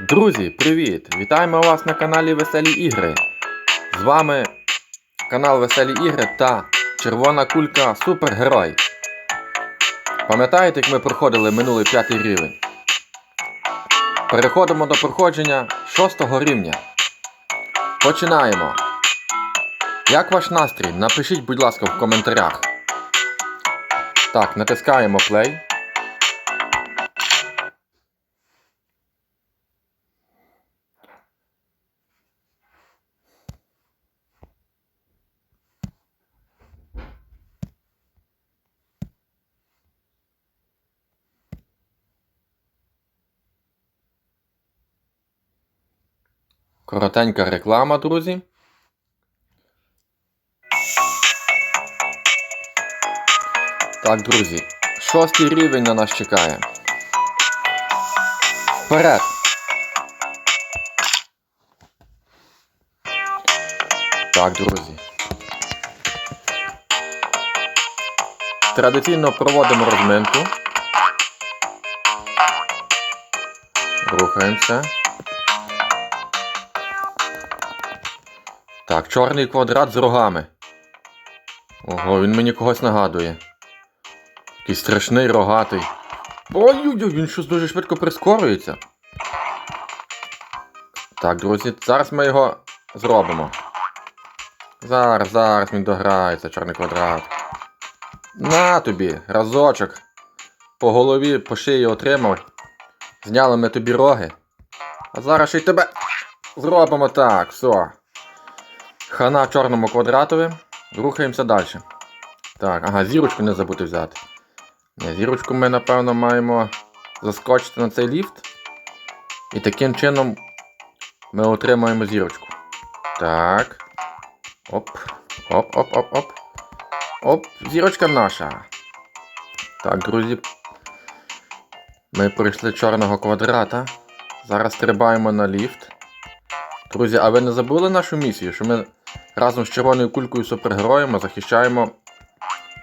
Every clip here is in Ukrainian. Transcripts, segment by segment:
Друзі, привіт! Вітаємо вас на каналі Веселі Ігри. З вами канал Веселі Ігри та Червона кулька Супергерой. Пам'ятаєте, як ми проходили минулий п'ятий рівень? Переходимо до проходження шостого рівня. Починаємо. Як ваш настрій? Напишіть, будь ласка, в коментарях. Так, натискаємо play. Коротенька реклама, друзі. Так, друзі, шостий рівень на нас чекає. Вперед! Так, друзі. Традиційно проводимо розминку. Рухаємося. Так, чорний квадрат з рогами. Ого, він мені когось нагадує. Якийсь страшний рогатий. Ой-ой-ой, він щось дуже швидко прискорюється. Так, друзі, зараз ми його зробимо. Зараз, зараз він дограється, чорний квадрат. На тобі, разочок. По голові, по шиї отримав. Зняли ми тобі роги. А зараз ще й тебе зробимо так, все. Хана чорному квадратові. Рухаємося далі. Так, ага, зірочку не забути взяти. Ні, зірочку ми, напевно, маємо заскочити на цей ліфт. І таким чином ми отримаємо зірочку. Так. Оп. Оп, оп, оп, оп. Оп, зірочка наша. Так, друзі. Ми пройшли чорного квадрата. Зараз стрибаємо на ліфт. Друзі, а ви не забули нашу місію, що ми разом з червоною кулькою супергероями захищаємо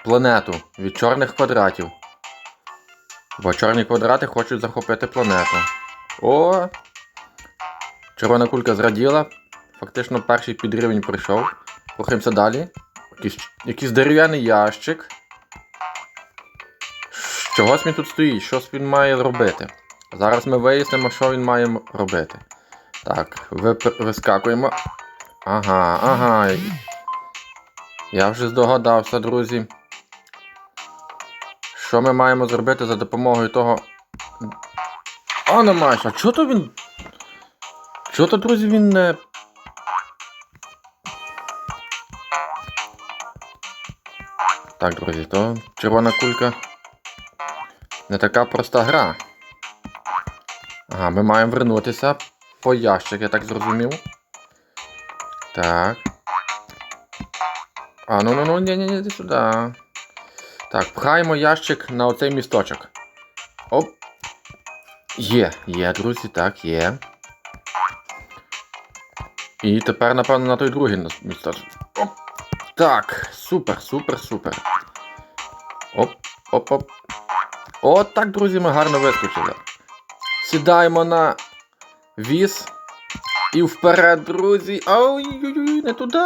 планету від чорних квадратів. Бо чорні квадрати хочуть захопити планету. О! Червона кулька зраділа. Фактично перший підрівень пройшов. Рухаємося далі. Якийсь, якийсь дерев'яний ящик. Чогось він тут стоїть, щось він має робити. Зараз ми вияснимо, що він має робити. Так, вискакуємо. Ага, ага. Я вже здогадався, друзі. Що ми маємо зробити за допомогою того. А, не маєш, а чого то він. Чого то, друзі, він не. Так, друзі, то червона кулька. Не така проста гра. Ага, ми маємо вернутися по ящик, я так зрозумів. Так. А, ну ну ну, ні, ні, ні, іди сюди. Так, пхаємо ящик на оцей місточок. Оп. Є, є, друзі, так, є. І тепер, напевно, на той другий місточок. Оп. Так, супер, супер, супер. Оп, оп, оп. От так, друзі, ми гарно вискочили. Сідаємо на віз. І вперед, друзі. Ой-ой-ой, не туди.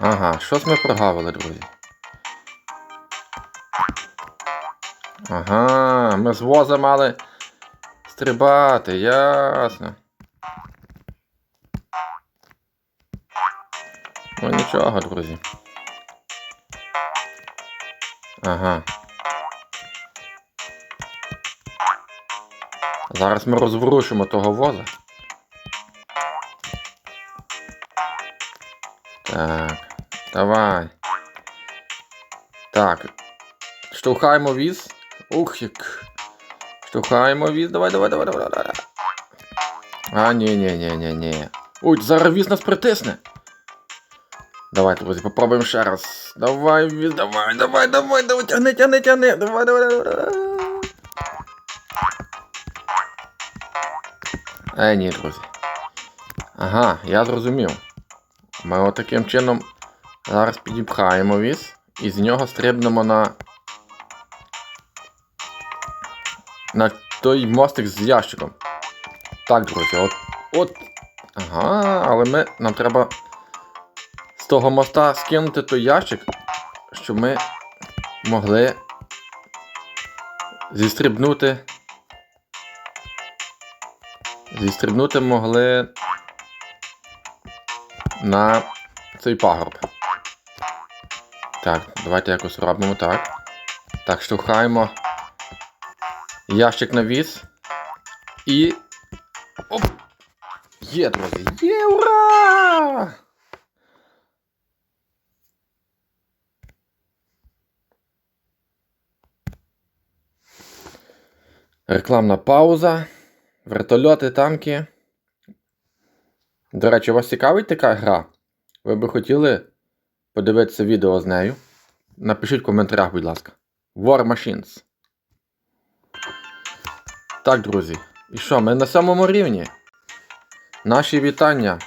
Ага, щось ми прогавили, друзі. Ага, ми з воза мали стрибати, ясно. Ну нічого, друзі. Ага. Зараз ми розворушимо того воза. Так, давай. Так. Штовхаємо віз. Ух, як. Штовхаємо віз. Давай, давай, давай, давай, давай. А, ні, ні, ні, ні, ні. Ой, зараз віз нас притисне. Давай, друзі, попробуємо ще раз. Давай, віз, давай, давай, давай, давай, тягни, тягни, тягни. Давай, давай, давай, давай. Е, ні, друзі. Ага, я зрозумів. Ми отаким чином зараз підіпхаємо віз і з нього стрибнемо на. На той мостик з ящиком. Так, друзі, от. от. Ага, але ми, нам треба з того моста скинути той ящик, щоб ми могли зістрибнути. Зістрибнути могли на цей пагорб. Так, давайте якось робимо так. Так, штовхаємо ящик на віз. І. Оп! Є, друзі! Є, ура! Рекламна пауза. Вертольоти, танки. До речі, вас цікавить така гра? Ви би хотіли подивитися відео з нею? Напишіть в коментарях, будь ласка. War Machines. Так, друзі. І що, ми на сьомому рівні? Наші вітання.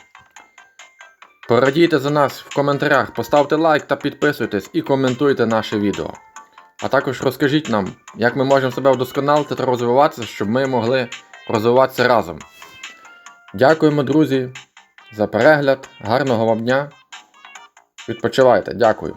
Порадійте за нас в коментарях, поставте лайк та підписуйтесь і коментуйте наше відео. А також розкажіть нам, як ми можемо себе вдосконалити та розвиватися, щоб ми могли розвиватися разом. Дякуємо, друзі, за перегляд. Гарного вам дня. Відпочивайте. Дякую.